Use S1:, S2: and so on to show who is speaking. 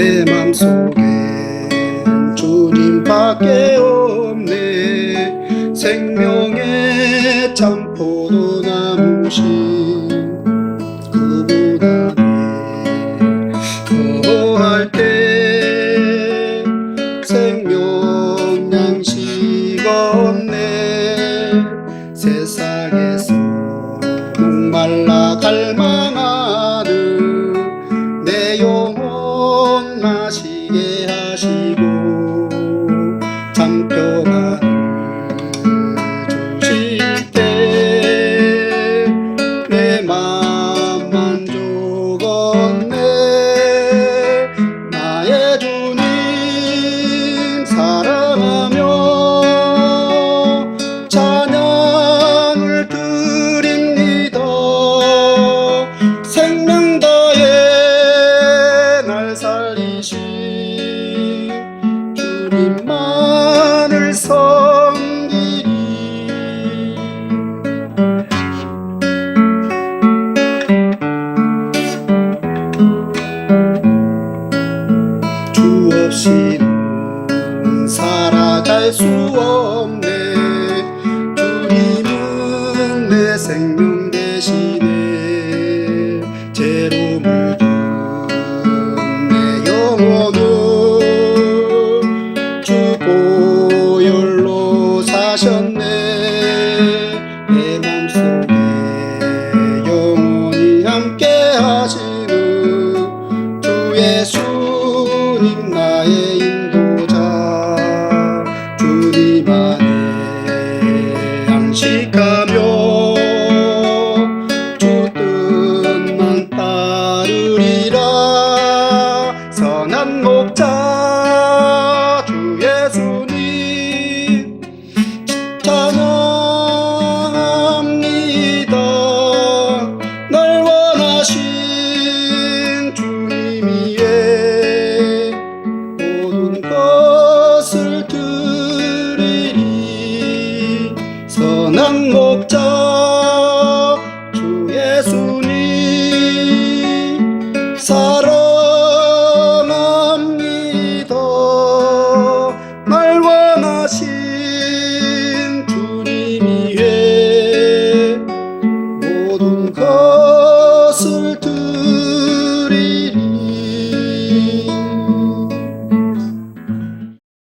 S1: 내 맘속엔 주님밖에 없네. 생명 장평안을 주실 때 내 맘 만족 얻네. 나의 주님 사랑하며 찬양을 드립니다. 생명 다해 날 살리신 수 없네. 주님은 내 생명 대신에 죄로 물든 내 영혼을 주 보혈로 사셨네. 내 몸속에 영원히 함께 하시는 주 예수님 나의 শুনি। সারো